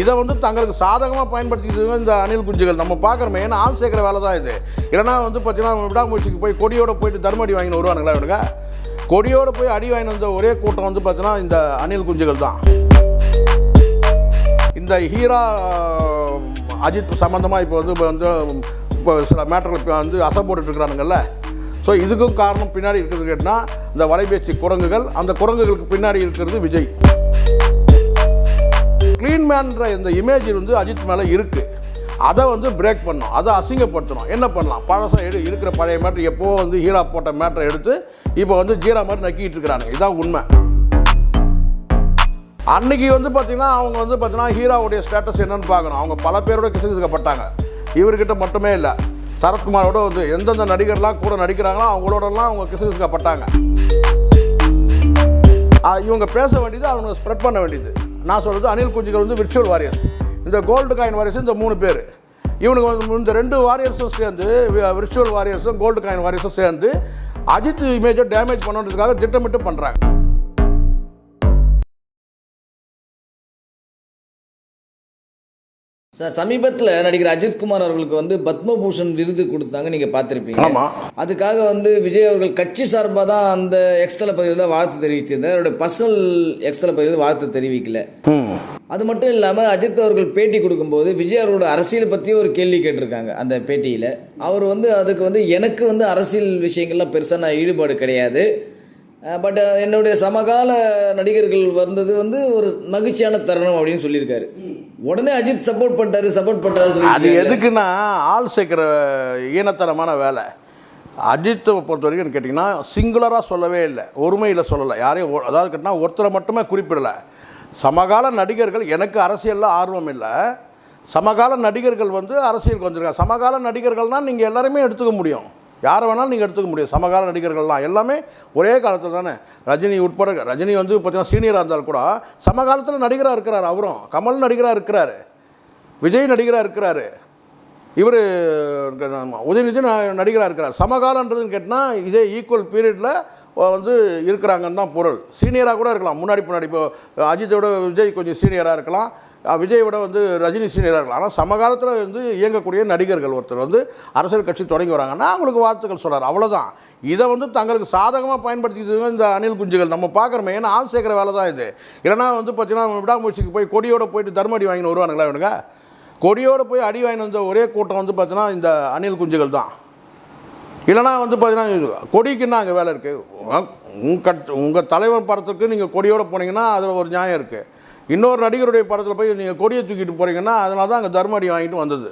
இதை வந்து தங்களுக்கு சாதகமாக பயன்படுத்திக்கிறது இந்த அணில் குஞ்சுகள். நம்ம பார்க்குறோமே ஏன்னா ஆள் சேர்க்குற வேலை தான் இது. இல்லைனா வந்து பார்த்தீங்கன்னா விடாமுயற்சிக்கு போய் கொடியோட போயிட்டு தர்மடி வாங்கின்னு வருவானுங்களா இவனுங்க? கொடியோடு போய் அடி வாங்கிட்டு வந்த ஒரே கூட்டம் வந்து பார்த்தீங்கன்னா இந்த அணில் குஞ்சுகள் தான். இந்த ஹீரா அஜித் சம்மந்தமாக இப்போ வந்து இப்போ வந்து இப்போ சில மேட்டர்கள் இப்போ வந்து அசை போட்டுட்டு ஸோ இதுக்கும் காரணம் பின்னாடி இருக்கிறது கேட்டால் இந்த வலைபேசி குரங்குகள். அந்த குரங்குகளுக்கு பின்னாடி இருக்கிறது விஜய். க்ளீன் மேன்ற இந்த இமேஜ் வந்து அஜித் மேலே இருக்குது அதை வந்து பிரேக் பண்ணணும். அதை அசிங்கப்படுத்தணும். என்ன பண்ணலாம்? பழசம் எடு இருக்கிற பழைய மேட்ரு எப்போ வந்து ஹீரா போட்ட மேட்ரை எடுத்து இப்போ வந்து ஜீரா மாதிரி நக்கிட்டு இருக்கிறாங்க இதுதான் உண்மை. அன்னைக்கு வந்து பார்த்தீங்கன்னா அவங்க வந்து பார்த்தீங்கன்னா ஹீராவுடைய ஸ்டேட்டஸ் என்னன்னு பார்க்கணும். அவங்க பல பேரோட கிசுகிசுக்கப்பட்டாங்க இவர்கிட்ட மட்டுமே இல்லை. சரத்குமாரோட வந்து எந்தெந்த நடிகர்லாம் கூட நடிக்கிறாங்களோ அவங்களோடலாம் அவங்க கிசுகிசுக்கப்பட்டாங்க இவங்க பேச வேண்டியது அவங்க ஸ்ப்ரெட் பண்ண வேண்டியது. நான் சொல்கிறது அனில் குஞ்சிகள் வந்து விர்ச்சுவல் வாரியர்ஸ் இந்த கோல்டு காயின் வாரியர்ஸ் இந்த மூணு பேர். இவனுக்கு வந்து இந்த ரெண்டு வாரியர்ஸும் சேர்ந்து விர்ச்சுவல் வாரியர்ஸும் கோல்டு காயின் வாரியர்ஸும் சேர்ந்து அஜித் இமேஜை டேமேஜ் பண்ணுறதுக்காக திட்டமிட்டு பண்ணுறாங்க சார் சமீபத்தில் நடிகர் அஜித்குமார் அவர்களுக்கு வந்து பத்மபூஷன் விருது கொடுத்தாங்க நீங்கள் பார்த்துருப்பீங்க. ஆமாம் அதுக்காக வந்து விஜய் அவர்கள் கட்சி சார்பாக தான் அந்த எக்ஸ்தல பதிவில் தான் வாழ்த்து தெரிவித்திருந்தார். அவருடைய பர்சனல் எக்ஸ்தல பதிவில் வாழ்த்து தெரிவிக்கல. அது மட்டும் இல்லாமல் அஜித் அவர்கள் பேட்டி கொடுக்கும்போது விஜய் அவரோட அரசியல் பற்றியும் ஒரு கேள்வி கேட்டிருக்காங்க அந்த பேட்டியில். அவர் வந்து அதுக்கு வந்து எனக்கு வந்து அரசியல் விஷயங்கள்லாம் பெருசாக நான் ஈடுபாடு கிடையாது. பட் என்னுடைய சமகால நடிகர்கள் வந்தது வந்து ஒரு மகிழ்ச்சியான தருணம் அப்படின்னு சொல்லியிருக்காரு. உடனே அஜித் சப்போர்ட் பண்ணிட்டாரு சப்போர்ட் அது பண்ணுறாரு எதுக்குன்னா ஆள் சேர்க்குற ஈனத்தனமான வேலை. அஜித்தை பொறுத்த வரைக்கும் கேட்டிங்கன்னா சிங்குலராக சொல்லவே இல்லை. ஒருமையில் சொல்லலை. யாரையும் அதாவது கேட்டிங்கன்னா ஒருத்தரை மட்டுமே குறிப்பிடலை. சமகால நடிகர்கள் எனக்கு அரசியலில் ஆர்வம் இல்லை. சமகால நடிகர்கள் வந்து அரசியலுக்கு வந்திருக்காங்க. சமகால நடிகர்கள்னால் நீங்கள் எல்லாருமே எடுத்துக்க முடியும். யாரை வேணாலும் நீங்கள் எடுத்துக்க முடியும். சமகால நடிகர்கள்லாம் எல்லாமே ஒரே காலத்தில் தானே. ரஜினி உட்பட ரஜினி வந்து பார்த்தீங்கன்னா சீனியராக இருந்தால் கூட சமகாலத்தில் நடிகராக இருக்கிறார் அவரும். கமல் நடிகராக இருக்கிறார். விஜய் நடிகராக இருக்கிறாரு. இவர் உதயநிதி நடிகராக இருக்கிறார். சமகாலன்றதுன்னு கேட்டால் இதே ஈக்குவல் பீரியடில் வந்து இருக்கிறாங்கன்னு தான் பொருள். சீனியராக கூட இருக்கலாம். முன்னாடி பின்னாடி. இப்போ அஜித்தோட விஜய் கொஞ்சம் சீனியராக இருக்கலாம். விஜய் விட வந்து ரஜினி சீனியராக இருக்கலாம். ஆனால் சமகாலத்தில் வந்து இயங்கக்கூடிய நடிகர்கள் ஒருத்தர் வந்து அரசியல் கட்சி தொடங்கி வராங்கன்னா அவங்களுக்கு வாழ்த்துக்கள் சொல்கிறார் அவ்வளோதான் இதை வந்து தங்களுக்கு சாதகமாக பயன்படுத்திக்கிறது இந்த அணில் குஞ்சுகள் நம்ம பார்க்குறோமே. ஏன்னா ஆள் சேர்க்குற வேலை தான் இது. இல்லைனா வந்து பார்த்தீங்கன்னா விடாமுயற்சிக்கு போய் கொடியோட போயிட்டு தர்மடி வாங்கின்னு வருவானுங்களா இவனுங்க? கொடியோடு போய் அடி வாங்கிட்டு வந்த ஒரே கூட்டம் வந்து பார்த்தீங்கன்னா இந்த அணில் குஞ்சுகள் தான். இல்லைனா வந்து பார்த்தீங்கன்னா கொடிக்குன்னா அங்கே வேலை இருக்குது உங்கள் கட் உங்கள் தலைவன் படத்துக்கு நீங்கள் கொடியோடு போனீங்கன்னா அதில் ஒரு நியாயம் இருக்குது இன்னொரு நடிகருடைய படத்தில் போய் நீங்கள் கொடியை தூக்கிட்டு போகிறீங்கன்னா அதனால தான் அங்கே தர்ம அடி வாங்கிட்டு வந்தது.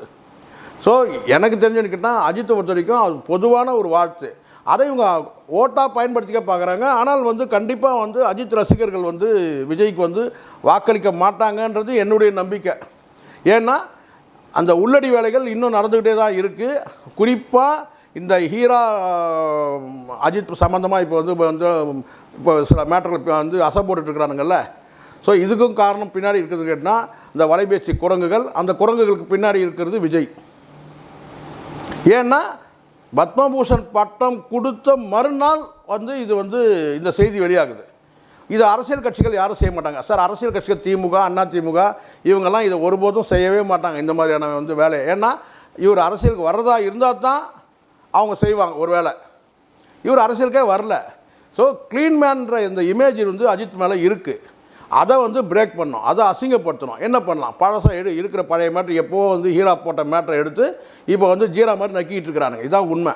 ஸோ எனக்கு தெரிஞ்சுன்னு கேட்டால் அஜித்தை பொறுத்த வரைக்கும் அது பொதுவான ஒரு வாழ்த்து. அதை இவங்க ஓட்டாக பயன்படுத்திக்க பார்க்குறாங்க ஆனால் வந்து கண்டிப்பாக வந்து அஜித் ரசிகர்கள் வந்து விஜய்க்கு வந்து வாக்களிக்க மாட்டாங்கன்றது என்னுடைய நம்பிக்கை. ஏன்னா அந்த உள்ளடி வேலைகள் இன்னும் நடந்துக்கிட்டே தான் இருக்குது குறிப்பாக இந்த ஹீரா அஜித் சம்மந்தமாக இப்போ வந்து இப்போ வந்து இப்போ சில மேட்டர்கள் இப்போ வந்து அசை போட்டுட்ருக்குறானுங்கள்ல ஸோ இதுக்கும் காரணம் பின்னாடி இருக்கிறது கேட்டால் இந்த வலைபேசி குரங்குகள் அந்த குரங்குகளுக்கு பின்னாடி இருக்கிறது விஜய். ஏன்னா பத்மபூஷன் பட்டம் கொடுத்த மறுநாள் வந்து இது வந்து இந்த செய்தி வெளியாகுது. இது அரசியல் கட்சிகள் யாரும் செய்ய மாட்டாங்க. சார் அரசியல் கட்சிகள் திமுக அண்ணா திமுக இவங்கெல்லாம் இதை ஒருபோதும் செய்யவே மாட்டாங்க இந்த மாதிரியான வந்து வேலை ஏன்னா இவர் அரசியலுக்கு வர்றதா இருந்தால் தான் அவங்க செய்வாங்க ஒரு வேலை இவர் அரசியலுக்கே வரல. ஸோ க்ளீன் மேன்ற இந்த இமேஜ் வந்து அஜித் மேலே இருக்குது அதை வந்து பிரேக் பண்ணணும். அதை அசிங்கப்படுத்தணும். என்ன பண்ணலாம்? பழசம் எடு இருக்கிற பழைய மேட்ரு எப்போ வந்து ஹீரா போட்ட மேட்டரை எடுத்து இப்போ வந்து ஜீரா மாதிரி நக்கிட்டு இருக்கிறானுங்க. இதான் உண்மை.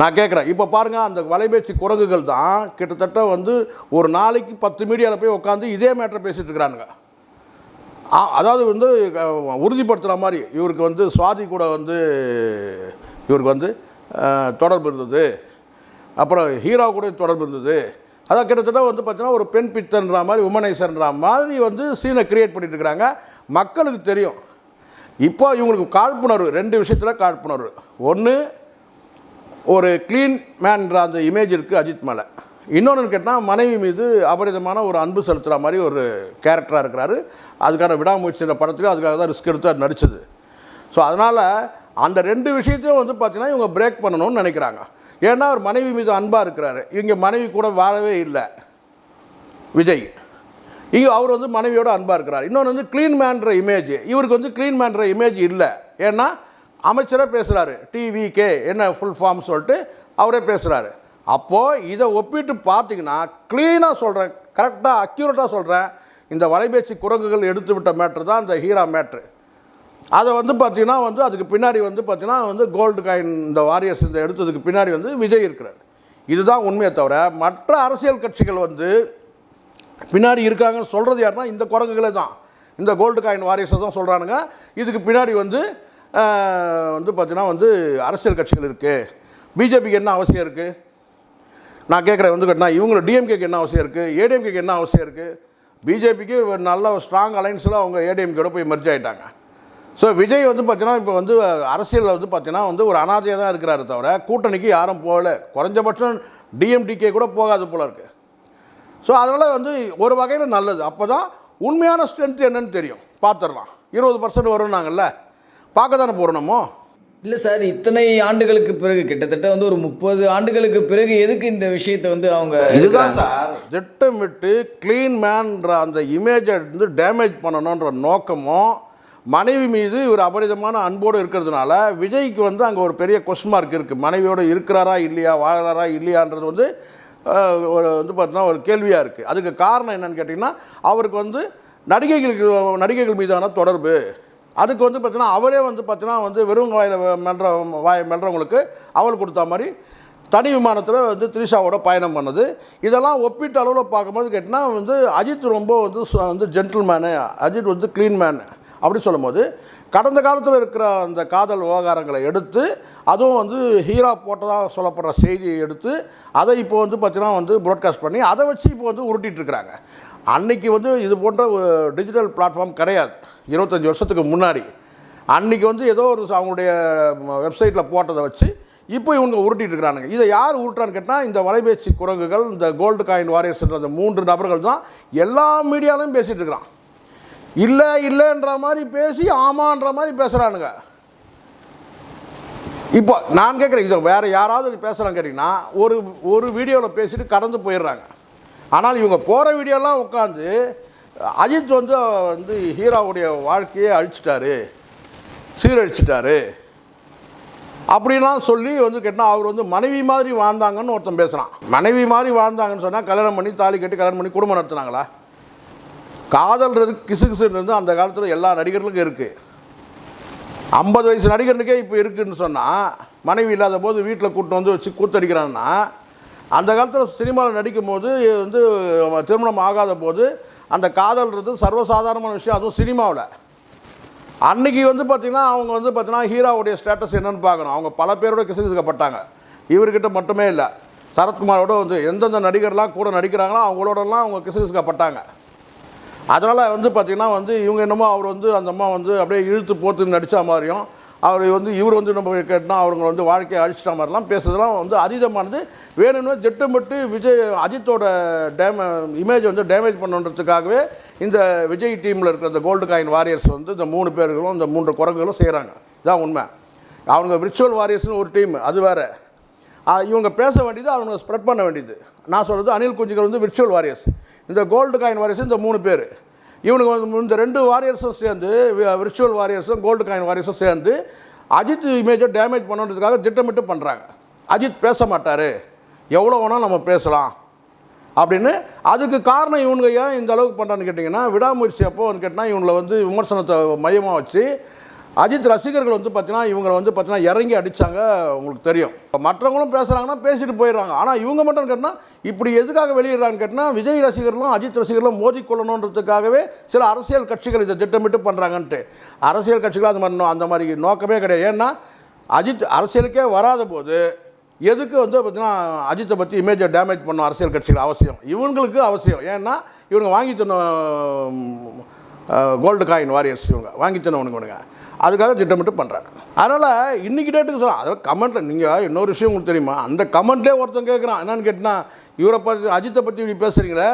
நான் கேட்குறேன். இப்போ பாருங்கள் அந்த வலைபேசி குரங்குகள் தான் கிட்டத்தட்ட வந்து ஒரு நாளைக்கு பத்து மீடியாவில் போய் உட்காந்து இதே மேட்டரை பேசிகிட்டு இருக்கிறானுங்க. ஆ அதாவது வந்து உறுதிப்படுத்துகிற மாதிரி இவருக்கு வந்து சுவாதி கூட வந்து இவருக்கு வந்து தொடர்பு இருந்தது. அப்புறம் ஹீரோ கூட தொடர்பு இருந்தது. அதான் கிட்டத்தட்ட வந்து பார்த்தீங்கன்னா ஒரு பெண் பித்தன்ற மாதிரி உமனைசர்ன்ற மாதிரி வந்து சீனை கிரியேட் பண்ணிட்டு இருக்கிறாங்க மக்களுக்கு தெரியும். இப்போ இவங்களுக்கு காழ்ப்புணர்வு ரெண்டு விஷயத்தில் காழ்ப்புணர்வு. ஒன்று ஒரு க்ளீன் மேன்ற அந்த இமேஜ் இருக்குது அஜித் மேலே. இன்னொன்று கேட்டால் மனைவி மீது அபரிதமான ஒரு அன்பு செலுத்துகிற மாதிரி ஒரு கேரக்டராக இருக்கிறாரு. அதுக்கான விடாமுயற்சின்ற படத்துலையும் அதுக்காக தான் ரிஸ்க் எடுத்து அது நடித்தது ஸோ அதனால் அந்த ரெண்டு விஷயத்தையும் வந்து பார்த்திங்கன்னா இவங்க பிரேக் பண்ணணும்னு நினைக்கிறாங்க. ஏன்னா அவர் மனைவி மீது அன்பாக இருக்கிறாரு. இவங்க மனைவி கூட வாழவே இல்லை. விஜய். இங்கே அவர் வந்து மனைவியோட அன்பாக இருக்கிறார். இன்னொன்று வந்து க்ளீன் மேன்ற இமேஜ் இவருக்கு வந்து க்ளீன் மேன்ற இமேஜ் இல்லை. ஏன்னா அமைச்சரே பேசுகிறாரு டிவிகே என்ன ஃபுல் ஃபார்ம் சொல்லிட்டு அவரே பேசுகிறாரு அப்போது இதை ஒப்பிட்டு பார்த்தீங்கன்னா க்ளீனாக சொல்கிறேன் கரெக்டாக அக்யூரேட்டாக சொல்கிறேன் இந்த வலைபேசி குரங்குகள் எடுத்து விட்ட மேட்ரு தான் இந்த ஹீரா மேட்ரு அதை வந்து பார்த்தீங்கன்னா வந்து அதுக்கு பின்னாடி வந்து பார்த்திங்கன்னா வந்து கோல்டு காயின் இந்த வாரியர்ஸ் இந்த எடுத்ததுக்கு பின்னாடி வந்து விஜய் இருக்கிறார். இதுதான் உண்மையை தவிர மற்ற அரசியல் கட்சிகள் வந்து பின்னாடி இருக்காங்கன்னு சொல்கிறது யாருன்னா இந்த குரங்குகளே தான். இந்த கோல்டு காயின் வாரியர்ஸை தான் சொல்கிறானுங்க இதுக்கு பின்னாடி வந்து வந்து பார்த்தீங்கன்னா வந்து அரசியல் கட்சிகள் இருக்குது பிஜேபிக்கு என்ன அவசியம் இருக்குது நான் கேட்குறேன் வந்து கட்டினா இவங்களை டிஎம்கேக்கு என்ன அவசியம் இருக்குது ஏடிஎம்கேக்கு என்ன அவசியம் இருக்குது பிஜேபிக்கு நல்ல ஸ்ட்ராங் அலைன்ஸில் அவங்க ஏடிஎம்கேட போய் மெர்ஜ் ஆகிட்டாங்க ஸோ விஜய் வந்து பார்த்தீங்கன்னா இப்போ வந்து அரசியலில் வந்து பார்த்தீங்கன்னா வந்து ஒரு அனாதையாக தான் இருக்கிறாரு தவிர கூட்டணிக்கு யாரும் போகல. குறைஞ்சபட்சம் டிஎம்டிகே கூட போகாது போல இருக்கு. ஸோ அதனால் வந்து ஒரு வகையில் நல்லது. அப்போ தான் உண்மையான ஸ்ட்ரென்த் என்னன்னு தெரியும். பார்த்துடலாம் இருபது பர்சன்ட் வரும்னாங்கல்ல. பார்க்க தானே போகிறோமோ இல்லை சார் இத்தனை ஆண்டுகளுக்கு பிறகு கிட்டத்தட்ட வந்து ஒரு முப்பது ஆண்டுகளுக்கு பிறகு எதுக்கு இந்த விஷயத்தை வந்து அவங்க இதுதான் சார் திட்டமிட்டு க்ளீன் மேன்ற அந்த இமேஜை வந்து டேமேஜ் பண்ணணுன்ற நோக்கமும் மனைவி மீது இவர் அபரிதமான அன்போடு இருக்கிறதுனால விஜய்க்கு வந்து அங்கே ஒரு பெரிய கொஸ்டின் மார்க் இருக்குது மனைவியோடு இருக்கிறாரா இல்லையா வாழறாரா இல்லையான்றது வந்து ஒரு வந்து பார்த்தீங்கன்னா ஒரு கேள்வியாக இருக்குது அதுக்கு காரணம் என்னன்னு கேட்டிங்கன்னா அவருக்கு வந்து நடிகைகளுக்கு நடிகைகள் மீதான தொடர்பு. அதுக்கு வந்து பார்த்தீங்கன்னா அவரே வந்து பார்த்தீங்கன்னா வந்து வெறும் வாயில் மெல்ற வாய் மெல்றவங்களுக்கு அவள் கொடுத்த மாதிரி தனி விமானத்தில் வந்து த்ரிஷாவோட பயணம் பண்ணது. இதெல்லாம் ஒப்பீட்டு அளவில் பார்க்கும்போது கேட்டிங்கன்னா வந்து அஜித் ரொம்ப வந்து வந்து ஜென்டில்மேனு அஜித் வந்து க்ளீன் மேனு அப்படி சொல்லும்போது கடந்த காலத்தில் இருக்கிற அந்த காதல் விவகாரங்களை எடுத்து அதுவும் வந்து ஹீரா போட்டதாக சொல்லப்படுற செய்தியை எடுத்து அதை இப்போ வந்து பார்த்தீங்கன்னா வந்து ப்ராட்காஸ்ட் பண்ணி அதை வச்சு இப்போ வந்து உருட்டிகிட்டு இருக்கிறாங்க. அன்னைக்கு வந்து இது போன்ற டிஜிட்டல் பிளாட்ஃபார்ம் கிடையாது. இருபத்தஞ்சி வருஷத்துக்கு முன்னாடி. அன்னைக்கு வந்து ஏதோ ஒரு அவங்களுடைய வெப்சைட்டில் போட்டதை வச்சு இப்போ இவங்க உருட்டிட்டு இருக்கிறானுங்க. இதை யார் உருட்டுறான்னு கேட்டால் இந்த வலைபேச்சு குரங்குகள் இந்த கோல்டு காயின் வாரியர்ஸ்ன்ற அந்த மூன்று நபர்கள் தான் எல்லா மீடியாலையும் பேசிகிட்டு இருக்கிறான். இல்லை இல்லைன்ற மாதிரி பேசி ஆமான்ற மாதிரி பேசுகிறானுங்க இப்போ நான் கேட்குறேன் இதை வேறு யாராவது பேசுகிறாங்க கேட்டிங்கன்னா ஒரு ஒரு வீடியோவில் பேசிட்டு கடந்து போயிடுறாங்க. ஆனால் இவங்க போகிற வீடியோலாம் உட்காந்து அஜித் வந்து வந்து ஹீரோவுடைய வாழ்க்கையை அழிச்சிட்டாரு சீரழிச்சிட்டாரு. அப்படிலாம் சொல்லி வந்து கேட்டால் அவர் வந்து மனைவி மாதிரி வாழ்ந்தாங்கன்னு ஒருத்தன் பேசுகிறான் மனைவி மாதிரி வாழ்ந்தாங்கன்னு சொன்னால் கல்யாணம் பண்ணி தாலி கட்டி கல்யாணம் பண்ணி குடும்பம் நடத்துனாங்களா? காதல்றது கிசு கிசுன்றது அந்த காலத்தில் எல்லா நடிகர்களுக்கும் இருக்குது ஐம்பது வயசு நடிகனுக்கே இப்போ இருக்குதுன்னு சொன்னால் மனைவி இல்லாத போது வீட்டில் கூட்டு வந்து வச்சு கூத்தடிக்கிறான்னா அந்த காலத்தில் சினிமாவில் நடிக்கும் போது வந்து திருமணம் ஆகாத போது அந்த காதல்ன்றது சர்வசாதாரணமான விஷயம் அதுவும் சினிமாவில். அன்றைக்கி வந்து பார்த்திங்கன்னா அவங்க வந்து பார்த்திங்கன்னா ஹீரோவுடைய ஸ்டேட்டஸ் என்னென்னு பார்க்கணும். அவங்க பல பேரோட கிசுகிசுக்கப்பட்டாங்க. இவர்கிட்ட மட்டுமே இல்லை. சரத்குமாரோட வந்து எந்தெந்த நடிகர்லாம் கூட நடிக்கிறாங்களோ அவங்களோடலாம் அவங்க கிசுகிசுக்கப்பட்டாங்க. அதனால் வந்து பார்த்திங்கன்னா வந்து இவங்க என்னமோ அவர் வந்து அந்த அம்மா வந்து அப்படியே இழுத்து போர்த்து நடித்த மாதிரியும் அவர் வந்து இவர் வந்து நம்ம கேட்டால் அவங்க வந்து வாழ்க்கையை அழிச்சிட்ட மாதிரிலாம் பேசுறதுலாம் வந்து அதீதமானது. வேணும்னு திட்டமிட்டு விஜய் அஜித்தோட டேம இமேஜ் வந்து டேமேஜ் பண்ணுன்றதுக்காகவே இந்த விஜய் டீமில் இருக்கிற இந்த கோல்டு காயின் வாரியர்ஸ் வந்து இந்த மூணு பேர்களும் இந்த மூன்று குரங்குகளும் செய்கிறாங்க இதான் உண்மை. அவங்க விர்ச்சுவல் வாரியர்ஸ்னு ஒரு டீம் அது வேறு. இவங்க பேச வேண்டியது அவங்க ஸ்ப்ரெட் பண்ண வேண்டியது. நான் சொல்கிறது அனில் குஞ்சுகள் வந்து விர்ச்சுவல் வாரியர்ஸ் இந்த கோல்டு காயின் வாரியர்ஸ் இந்த மூணு பேர். இவனுக்கு வந்து இந்த ரெண்டு வாரியர்ஸும் சேர்ந்து விர்ச்சுவல் வாரியர்ஸும் கோல்டு காயின் வாரியர்ஸும் சேர்ந்து அஜித் இமேஜை டேமேஜ் பண்ணுறதுக்காக திட்டமிட்டு பண்ணுறாங்க அஜித் பேச மாட்டார். எவ்வளோ வேணால் நம்ம பேசலாம். அப்படின்னு அதுக்கு காரணம் இவனுங்க ஏன் இந்த அளவுக்கு பண்ணுறான்னு கேட்டிங்கன்னா விடாமுயற்சி அப்போ வந்து கேட்டால் இவங்களை வந்து விமர்சனத்தை மையமாக வச்சு அஜித் ரசிகர்கள் வந்து பார்த்தீங்கன்னா இவங்களை வந்து பார்த்தீங்கன்னா இறங்கி அடித்தாங்க உங்களுக்கு தெரியும். இப்போ மற்றவங்களும் பேசுகிறாங்கன்னா பேசிட்டு போயிடுறாங்க. ஆனால் இவங்க மட்டும் கேட்டால் இப்படி எதுக்காக வெளியிடுறான்னு கேட்டால் விஜய் ரசிகர்களும் அஜித் ரசிகர்களும் மோதிக்கொள்ளணுன்றதுக்காகவே சில அரசியல் கட்சிகள் இதை திட்டமிட்டு பண்ணுறாங்கன்ட்டு அரசியல் கட்சிகள் அது மாதிரி அந்த மாதிரி நோக்கமே கிடையாது. ஏன்னா அஜித் அரசியலுக்கே வராத போது எதுக்கு வந்து பார்த்தீங்கன்னா அஜித்தை பற்றி இமேஜை டேமேஜ் பண்ணும் அரசியல் கட்சிகள் அவசியம். இவங்களுக்கு அவசியம். ஏன்னா இவங்க வாங்கி தந்த கோல்டு காயின் வாரியர்ஸ் இவங்க. வாங்கி தந்தவனுங்க அதுக்காக திட்டமிட்டு பண்ணுறாங்க அதனால் இன்னைக்கு டேட்டுக்கு சொல்லலாம். அதாவது கமெண்ட்டில் நீங்கள் இன்னொரு விஷயம் உங்களுக்கு தெரியுமா? அந்த கமெண்ட்லேயே ஒருத்தன் கேட்குறான் என்னன்னு கேட்டினா இவரை பற்றி அஜித்தை பற்றி இப்படி பேசுகிறீங்களே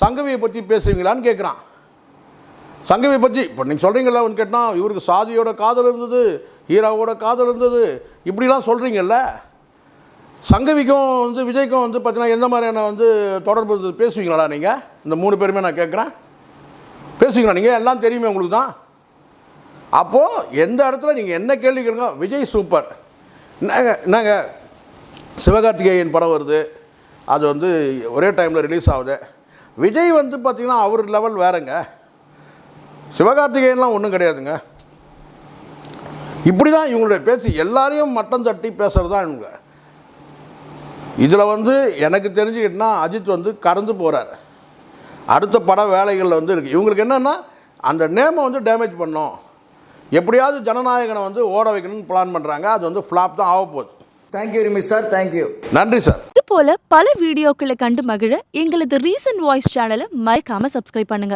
சங்கவியை பற்றி பேசுவீங்களான்னு கேட்குறான் சங்கவி பற்றி இப்போ நீங்கள் சொல்கிறீங்களா அவன் கேட்டால் இவருக்கு சாதியோட காதல் இருந்தது ஹீராவோட காதல் இருந்தது இப்படிலாம் சொல்கிறீங்கல்ல சங்கவிக்கும் வந்து விஜய்க்கும் வந்து பார்த்தீங்கன்னா எந்த மாதிரியான வந்து தொடர்பு இருந்தது? பேசுவீங்களா நீங்கள் இந்த மூணு பேருமே நான் கேட்குறேன் பேசுவீங்களா நீங்கள் எல்லாம் தெரியுமே உங்களுக்கு தான். அப்போது எந்த இடத்துல நீங்கள் என்ன கேள்வி கேளுங்க? விஜய் சூப்பர். என்னங்க என்னங்க சிவகார்த்திகேயன் படம் வருது. அது வந்து ஒரே டைமில் ரிலீஸ் ஆகுது. விஜய் வந்து பார்த்திங்கன்னா அவர் லெவல் வேறங்க. சிவகார்த்திகேயன்லாம் ஒன்றும் கிடையாதுங்க. இப்படி தான் இவங்களுடைய பேச்சு. எல்லாரையும் மட்டம் தட்டி பேசுகிறது தான் இவங்க. இதில் வந்து எனக்கு தெரிஞ்சுக்கிட்டுனா அஜித் வந்து கறந்து போகிறார் அடுத்த பட வேலைகளில் வந்து இருக்குது இவங்களுக்கு என்னென்னா அந்த நேமை வந்து டேமேஜ் பண்ணோம். எப்படியாவது ஜனநாயகனை வந்து ஓட வைக்கணும்னு பிளான் பண்ணுறாங்க அது வந்து ஃப்ளாப் தான் ஆக போகுது. Thank you very much sir thank you நன்றி சார் இது போல பல வீடியோக்களை கண்டு மகிழ எங்களது ரீசன்ட் வாய்ஸ் சேனலை மறக்காம சப்ஸ்கிரைப் பண்ணுங்க.